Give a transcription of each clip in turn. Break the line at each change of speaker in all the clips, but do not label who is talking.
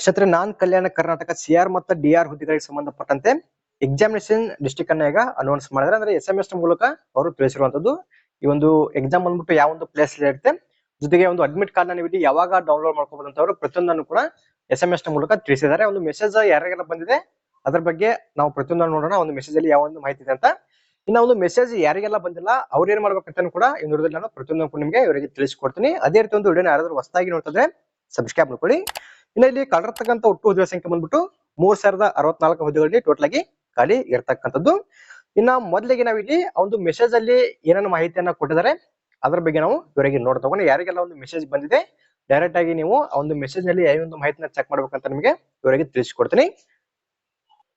ಕ್ಷೇತ್ರ ನಾನ್ ಕಲ್ಯಾಣ ಕರ್ನಾಟಕ ಸಿಆರ್ ಮತ್ತು ಡಿಆರ್ ಹುದ್ದೆಗಳಿಗೆ ಸಂಬಂಧಪಟ್ಟಂತೆ ಎಕ್ಸಾಮಿನೇಷನ್ ಡಿಸ್ಟಿಕ್ ಅನ್ನ ಈಗ ಅನೌನ್ಸ್ ಮಾಡಿದ್ರೆ ಅಂದ್ರೆ ಎಸ್ ಎಂ ಎಸ್ ಮೂಲಕ ಅವರು ತಿಳಿಸಿರುವಂತದ್ದು ಈ ಒಂದು ಎಕ್ಸಾಮ್ ಬಂದ್ಬಿಟ್ಟು ಯಾವ ಒಂದು ಪ್ಲೇಸ್ ಇರುತ್ತೆ, ಜೊತೆಗೆ ಒಂದು ಅಡ್ಮಿಟ್ ಕಾರ್ಡ್ ನೀವು ಇಲ್ಲಿ ಯಾವಾಗ ಡೌನ್ಲೋಡ್ ಮಾಡ್ಕೋಬಹುದು ಅಂತ ಅವರು ಪ್ರತಿಯೊಂದನ್ನು ಕೂಡ ಎಸ್ ಎಂ ಎಸ್ ಮೂಲಕ ತಿಳಿಸಿದ್ದಾರೆ. ಒಂದು ಮೆಸೇಜ್ ಯಾರಿಗೆಲ್ಲ ಬಂದಿದೆ, ಅದ್ರ ಬಗ್ಗೆ ನಾವು ಪ್ರತಿಯೊಂದನ್ನು ನೋಡೋಣ. ಒಂದು ಮೆಸೇಜ್ ಅಲ್ಲಿ ಯಾವ ಒಂದು ಮಾಹಿತಿ ಇದೆ ಅಂತ. ಇನ್ನ ಒಂದು ಮೆಸೇಜ್ ಯಾರಿಗೆಲ್ಲ ಬಂದಿಲ್ಲ, ಅವ್ರು ಏನ್ ಮಾಡ್ಬೇಕಂತ ಕೂಡ ಈ ನೋಡಿದ್ರೆ ನಾನು ಪ್ರತಿಯೊಂದು ನಿಮಗೆ ಇವರಿಗೆ ತಿಳಿಸ್ಕೊಡ್ತೀನಿ. ಅದೇ ರೀತಿ ಒಂದು ವಿಡಿಯೋನ ಯಾರಾದ್ರೂ ಹೊಸದಾಗಿ ನೋಡ್ತಿದ್ರೆ ಸಬ್ಸ್ಕ್ರೈಬ್ ಮಾಡ್ಕೊಳ್ಳಿ. ಇನ್ನ ಇಲ್ಲಿ ಕಳಿರ್ತಕ್ಕಂಥ ಒಟ್ಟು ಹುದ್ದೆಗಳ ಸಂಖ್ಯೆ ಬಂದ್ಬಿಟ್ಟು ಮೂರ್ ಸಾವಿರದ ಅರವತ್ನಾಲ್ಕು ಹುದ್ದೆಗಳಲ್ಲಿ ಟೋಟಲ್ ಆಗಿ ಖಾಲಿ ಇರ್ತಕ್ಕಂಥದ್ದು. ಇನ್ನ ಮೊದಲಿಗೆ ನಾವಿಲ್ಲಿ ಒಂದು ಮೆಸೇಜ್ ಅಲ್ಲಿ ಏನೇನು ಮಾಹಿತಿಯನ್ನ ಕೊಟ್ಟಿದ್ದಾರೆ, ಅದ್ರ ಬಗ್ಗೆ ನಾವು ಇವರಿಗೆ ನೋಡ್ ತಗೊಂಡು ಯಾರಿಗೆಲ್ಲ ಒಂದು ಮೆಸೇಜ್ ಬಂದಿದೆ ಡೈರೆಕ್ಟ್ ಆಗಿ ನೀವು ಆ ಒಂದು ಮೆಸೇಜ್ನಲ್ಲಿ ಒಂದು ಮಾಹಿತಿನ ಚೆಕ್ ಮಾಡ್ಬೇಕಂತ ನಿಮಗೆ ಇವರಿಗೆ ತಿಳಿಸ್ಕೊಡ್ತೀನಿ.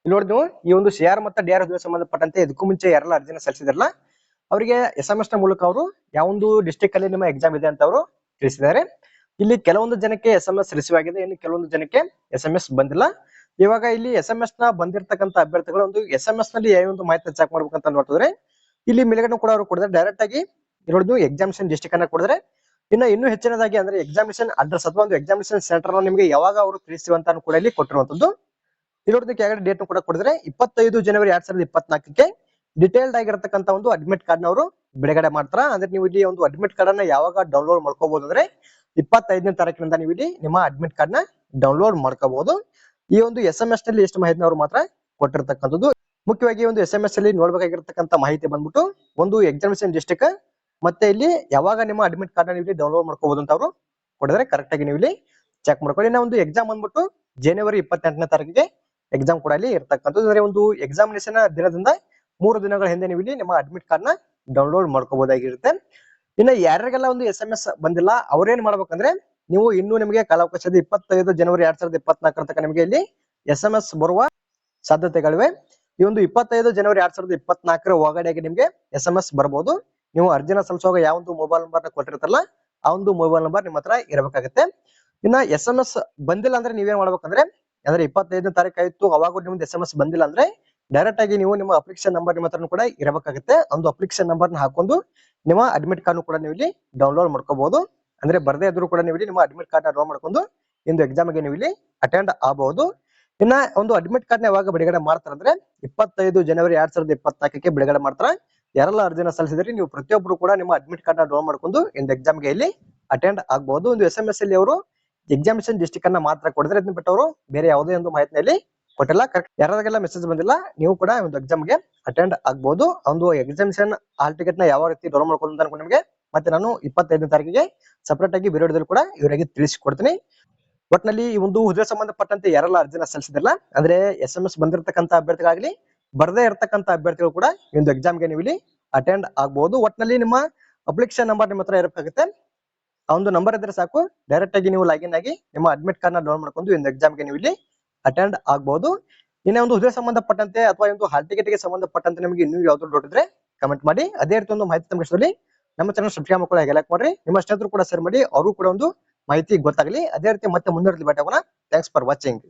ನೋಡಿ ನೀವು, ಈ ಒಂದು ಸಿ ಆರ್ ಮತ್ತು ಡಿ ಆರ್ ಸಂಬಂಧಪಟ್ಟಂತೆ ಇದಕ್ಕೂ ಮುಂಚೆ ಯಾರೆಲ್ಲ ಅರ್ಜಿನ ಸಲ್ಲಿಸಿದಾರಲ್ಲ, ಅವರಿಗೆ ಎಸ್ ಎಂ ಎಸ್ನ ಮೂಲಕ ಅವರು ಯಾವೊಂದು ಡಿಸ್ಟಿಕ್ ಅಲ್ಲಿ ನಿಮ್ಮ ಎಕ್ಸಾಮ್ ಇದೆ ಅಂತ ಅವರು ತಿಳಿಸಿದ್ದಾರೆ. ಇಲ್ಲಿ ಕೆಲವೊಂದು ಜನಕ್ಕೆ ಎಸ್ ಎಂ ಎಸ್ ರಿಸೀವ್ ಆಗಿದೆ. ಇನ್ನು ಕೆಲವೊಂದು ಜನಕ್ಕೆ ಎಸ್ ಎಂ ಎಸ್ ಬಂದಿಲ್ಲ. ಇವಾಗ ಇಲ್ಲಿ ಎಸ್ ಎಂ ಎಸ್ನ ಬಂದಿರತಕ್ಕಂತ ಅಭ್ಯರ್ಥಿಗಳು ಒಂದು ಎಸ್ ಎಂ ಎಸ್ನಲ್ಲಿ ಒಂದು ಮಾಹಿತಿ ಚೆಕ್ ಮಾಡ್ಬೇಕಂತ ನೋಡ್ತಿದ್ರೆ, ಇಲ್ಲಿ ಮೇಲ್ಗಡೆ ಕೂಡ ಅವರು ಕೊಡಿದ್ರೆ ಡೈರೆಕ್ಟ್ ಆಗಿ ಇರೋದು ಎಕ್ಸಾಮಿನೇಷನ್ ಡಿಸ್ಟಿಕ್ ಅನ್ನ ಕೊಡಿದ್ರೆ ಇನ್ನ ಇನ್ನೂ ಹೆಚ್ಚಿನದಾಗಿ ಅಂದ್ರೆ ಎಕ್ಸಾಮಿಷನ್ ಅಡ್ರೆಸ್ ಅಥವಾ ಒಂದು ಎಕ್ಸಾಮಿಷನ್ ಸೆಂಟರ್ ನಿಮಗೆ ಯಾವಾಗ ಅವರು ತಿಳಿಸಿರುವಂತ ಕೂಡ ಇಲ್ಲಿ ಕೊಟ್ಟಿರುವಂತದ್ದು ಇರೋದು ಕೆಳಗಡೆ ಡೇಟ್ ಕೂಡ ಕೊಡಿದ್ರೆ ಇಪ್ಪತ್ತೈದು ಜನವರಿ ಎರಡ್ ಸಾವಿರದ ಇಪ್ಪತ್ನಾಲ್ಕಕ್ಕೆ ಡಿಟೇಲ್ಡ್ ಆಗಿರತಕ್ಕಂತ ಒಂದು ಅಡ್ಮಿಟ್ ಕಾರ್ಡ್ ಅವರು ಬಿಡುಗಡೆ ಮಾಡ್ತಾರ. ಅಂದ್ರೆ ನೀವು ಇಲ್ಲಿ ಒಂದು ಅಡ್ಮಿಟ್ ಕಾರ್ಡ್ ಅನ್ನ ಯಾವಾಗ ಡೌನ್ಲೋಡ್ ಮಾಡ್ಕೋಬಹುದು ಅಂದ್ರೆ ಇಪ್ಪತ್ತೈದನೇ ತಾರೀಕಿನಿಂದ ನೀವು ಇಲ್ಲಿ ನಿಮ್ಮ ಅಡ್ಮಿಟ್ ಕಾರ್ಡ್ನ ಡೌನ್ಲೋಡ್ ಮಾಡ್ಕೋಬಹುದು. ಈ ಒಂದು ಎಸ್ ಎಂ ಎಸ್ನಲ್ಲಿ ಎಷ್ಟು ಮಾಹಿತಿ ಅವರು ಮಾತ್ರ ಕೊಟ್ಟಿರ್ತಕ್ಕಂಥದ್ದು. ಮುಖ್ಯವಾಗಿ ಒಂದು ಎಸ್ ಎಂ ಎಸ್ ಅಲ್ಲಿ ನೋಡ್ಬೇಕಾಗಿರ್ತಕ್ಕಂಥ ಮಾಹಿತಿ ಬಂದ್ಬಿಟ್ಟು ಒಂದು ಎಕ್ಸಾಮಿನೇಷನ್ ಡಿಸ್ಟಿಕ್ ಮತ್ತೆ ಇಲ್ಲಿ ಯಾವಾಗ ನಿಮ್ಮ ಅಡ್ಮಿಟ್ ಕಾರ್ಡ್ ನೀವು ಇಲ್ಲಿ ಡೌನ್ಲೋಡ್ ಮಾಡ್ಕೋಬಹುದು ಅಂತ ಅವರು ಕೊಡಿದ್ರೆ ಕರೆಕ್ಟ್ ಆಗಿ ನೀವು ಇಲ್ಲಿ ಚೆಕ್ ಮಾಡ್ಕೊಳ್ಳಿ. ಇನ್ನ ಒಂದು ಎಕ್ಸಾಮ್ ಬಂದ್ಬಿಟ್ಟು ಜನವರಿ ಇಪ್ಪತ್ತೆಂಟನೇ ತಾರೀಕಿಗೆ ಎಕ್ಸಾಮ್ ಕೂಡ ಅಲ್ಲಿ ಇರ್ತಕ್ಕಂಥದ್ದು. ಅಂದ್ರೆ ಒಂದು ಎಕ್ಸಾಮಿನೇಷನ್ ದಿನದಿಂದ ಮೂರು ದಿನಗಳ ಹಿಂದೆ ನೀವು ಇಲ್ಲಿ ನಿಮ್ಮ ಅಡ್ಮಿಟ್ ಕಾರ್ಡ್ನ ಡೌನ್ಲೋಡ್ ಮಾಡ್ಕೋಬಹುದಾಗಿರುತ್ತೆ. ಇನ್ನ ಯಾರಿಗೆಲ್ಲ ಒಂದು ಎಸ್ ಎಂ ಎಸ್ ಬಂದಿಲ್ಲ, ಅವ್ರೇನ್ ಮಾಡ್ಬೇಕಂದ್ರೆ ನೀವು ಇನ್ನೂ ನಿಮಗೆ ಕಾಲಾವಕಾಶದ ಇಪ್ಪತ್ತೈದು ಜನವರಿ ಎರಡ್ ಸಾವಿರದ ಇಪ್ಪತ್ನಾಲ್ಕರ ತನಕ ನಿಮಗೆ ಇಲ್ಲಿ ಎಸ್ ಎಂ ಎಸ್ ಬರುವ ಸಾಧ್ಯತೆಗಳಿವೆ. ಈ ಒಂದು ಇಪ್ಪತ್ತೈದು ಜನವರಿ ಎರಡ್ ಸಾವಿರದ ಇಪ್ಪತ್ನಾಲ್ಕರ ಒಳಗಡೆಗೆ ನಿಮಗೆ ಎಸ್ ಎಂ ಎಸ್ ಬರಬಹುದು ನೀವು ಅರ್ಜಿನ ಸಲ್ಲಿಸುವಾಗ ಯಾವ ಒಂದು ಮೊಬೈಲ್ ನಂಬರ್ನ ಕೊಟ್ಟಿರ್ತಾರಲ್ಲ, ಆ ಒಂದು ಮೊಬೈಲ್ ನಂಬರ್ ನಿಮ್ಮ ಹತ್ರ ಇರಬೇಕಾಗುತ್ತೆ. ಇನ್ನ ಎಸ್ ಎಂ ಎಸ್ ಬಂದಿಲ್ಲ ಅಂದ್ರೆ ನೀವೇನ್ ಮಾಡ್ಬೇಕಂದ್ರೆ, ಅಂದ್ರೆ ಇಪ್ಪತ್ತೈದನೇ ತಾರೀಕು ಆಯ್ತು, ಅವಾಗ ನಿಮ್ದು ಎಸ್ ಎಂ ಎಸ್ ಬಂದಿಲ್ಲ ಅಂದ್ರೆ ಡೈರೆಕ್ಟ್ ಆಗಿ ನೀವು ನಿಮ್ಮ ಅಪ್ಲಿಕೇಶನ್ ನಂಬರ್ ನಿಮ್ಮ ಹತ್ರ ಕೂಡ ಇರಬೇಕಾಗುತ್ತೆ. ಒಂದು ಅಪ್ಲಿಕೇಶನ್ ನಂಬರ್ನ ಹಾಕೊಂಡು ನಿಮ್ಮ ಅಡ್ಮಿಟ್ ಕಾರ್ಡ್ ಕೂಡ ನೀವು ಇಲ್ಲಿ ಡೌನ್ಲೋಡ್ ಮಾಡ್ಕೋಬಹುದು ಅಂದ್ರೆ ಬರದೇ ಇದ್ರು ಕೂಡ ನೀವು ಇಲ್ಲಿ ನಿಮ್ಮ ಅಡ್ಮಿಟ್ ಕಾರ್ಡ್ನ ಡೌನ್ ಮಾಡ್ಕೊಂಡು ಇಂದು ಎಕ್ಸಾಮ್ಗೆ ನೀವು ಇಲ್ಲಿ ಅಟೆಂಡ್ ಆಗಬಹುದು ಇನ್ನ ಒಂದು ಅಡ್ಮಿಟ್ ಕಾರ್ಡ್ನ ಯಾವಾಗ ಬಿಡುಗಡೆ ಮಾಡ್ತಾರೆ ಅಂದ್ರೆ ಇಪ್ಪತ್ತೈದು ಜನವರಿ ಎರಡ್ ಸಾವಿರದ ಇಪ್ಪತ್ನಾಲ್ಕಕ್ಕೆ ಬಿಡುಗಡೆ ಮಾಡ್ತಾರೆ. ಯಾರೆಲ್ಲ ಅರ್ಜಿನ ಸಲ್ಲಿಸಿದ್ರಿ, ನೀವು ಪ್ರತಿಯೊಬ್ಬರು ಕೂಡ ನಿಮ್ಮ ಅಡ್ಮಿಟ್ ಕಾರ್ಡ್ನ ಡೌನ್ ಮಾಡ್ಕೊಂಡು ಇಂದು ಎಕ್ಸಾಮ್ಗೆ ಇಲ್ಲಿ ಅಟೆಂಡ್ ಆಗಬಹುದು ಒಂದು ಎಸ್ ಎಂ ಎಸ್ ಅಲ್ಲಿ ಅವರು ಎಕ್ಸಾಮಿನೇಷನ್ ಡಿಸ್ಟಿಕ್ ಅನ್ನ ಮಾತ್ರ ಕೊಡಿದ್ರೆ ಅದನ್ನ ಬಿಟ್ಟು ಅವರು ಬೇರೆ ಯಾವುದೇ ಒಂದು ಮಾಹಿತಿಯಲ್ಲಿ ಕೊಟ್ಟಿಲ್ಲ ಕರೆಕ್ಟ್ ಯಾರಿಗೆಲ್ಲ ಮೆಸೇಜ್ ಬಂದಿಲ್ಲ, ನೀವು ಕೂಡ ಒಂದು ಎಕ್ಸಾಮ್ಗೆ ಅಟೆಂಡ್ ಆಗ್ಬಹುದು ಒಂದು ಎಕ್ಸಾಮಿಷನ್ ಹಾಲ್ ಟಿಕೆಟ್ನ ಯಾವ ರೀತಿ ಡೌನ್ ಮಾಡ್ಕೊಂಡು ಅಂತ ನಿಮಗೆ. ಮತ್ತೆ ನಾನು ಇಪ್ಪತ್ತೈದನೇ ತಾರೀಕಿಗೆ ಸಪರೇಟ್ ಆಗಿ ವಿಡಿಯೋದಲ್ಲಿ ಕೂಡ ಇವರಿಗೆ ತಿಳಿಸಿಕೊಡ್ತೀನಿ. ಒಟ್ನಲ್ಲಿ ಈ ಒಂದು ಹುದ್ದೆ ಸಂಬಂಧಪಟ್ಟಂತೆ ಯಾರೆಲ್ಲ ಅರ್ಜಿನ ಸಲ್ಲಿಸಿದಿಲ್ಲ ಅಂದ್ರೆ ಎಸ್ ಎಂ ಎಸ್ ಬಂದಿರತಕ್ಕಂತ ಅಭ್ಯರ್ಥಿಗಳಾಗ್ಲಿ, ಬರದೇ ಇರತಕ್ಕಂತ ಅಭ್ಯರ್ಥಿಗಳು ಕೂಡ ಈ ಒಂದು ಎಕ್ಸಾಮ್ಗೆ ಗೆ ನೀವು ಇಲ್ಲಿ ಅಟೆಂಡ್ ಆಗ್ಬಹುದು ಒಟ್ನಲ್ಲಿ ನಿಮ್ಮ ಅಪ್ಲಿಕೇಶನ್ ನಂಬರ್ ನಿಮ್ಮ ಹತ್ರ ಇರಬೇಕಾಗುತ್ತೆ. ಆ ಒಂದು ನಂಬರ್ ಇದ್ರೆ ಸಾಕು. ಡೈರೆಕ್ಟ್ ಆಗಿ ನೀವು ಲಾಗಿನ್ ಆಗಿ ನಿಮ್ಮ ಅಡ್ಮಿಟ್ ಕಾರ್ಡ್ನ ಡೌನ್ ಮಾಡ್ಕೊಂಡು ಒಂದು ಎಕ್ಸಾಮ್ಗೆ ನೀವು ಇಲ್ಲಿ ಅಟೆಂಡ್ ಆಗಬಹುದು ಇನ್ನೇ ಒಂದು ಹುದ್ದೆ ಸಂಬಂಧಪಟ್ಟಂತೆ ಅಥವಾ ಒಂದು ಹಾಲ್ ಟಿಕೆಟ್ಗೆ ಸಂಬಂಧಪಟ್ಟಂತೆ ನಿಮಗೆ ಇನ್ನೂ ಯಾವ್ದು ಡೌಟ್ ಇದ್ರೆ ಕಮೆಂಟ್ ಮಾಡಿ. ಅದೇ ರೀತಿ ಒಂದು ಮಾಹಿತಿ ತಮ್ಮ ನಮ್ಮ ಚಾನಲ್ ಸಬ್ಸ್ಕ್ರೈಬ್ ಮಾಡ್ಕೊಳ್ಳಿ ಲೈಕ್ ಮಾಡ್ರಿ. ನಿಮ್ಮ ಸ್ನೇಹಿತರು ಕೂಡ ಶೇರ್ ಮಾಡಿ ಅವರು ಕೂಡ ಒಂದು ಮಾಹಿತಿ ಗೊತ್ತಾಗಲಿ. ಅದೇ ರೀತಿ ಮತ್ತೆ ಮುಂದುವರೆದು ಭೇಟಿ ಥ್ಯಾಂಕ್ಸ್ ಫಾರ್ ವಾಚಿಂಗ್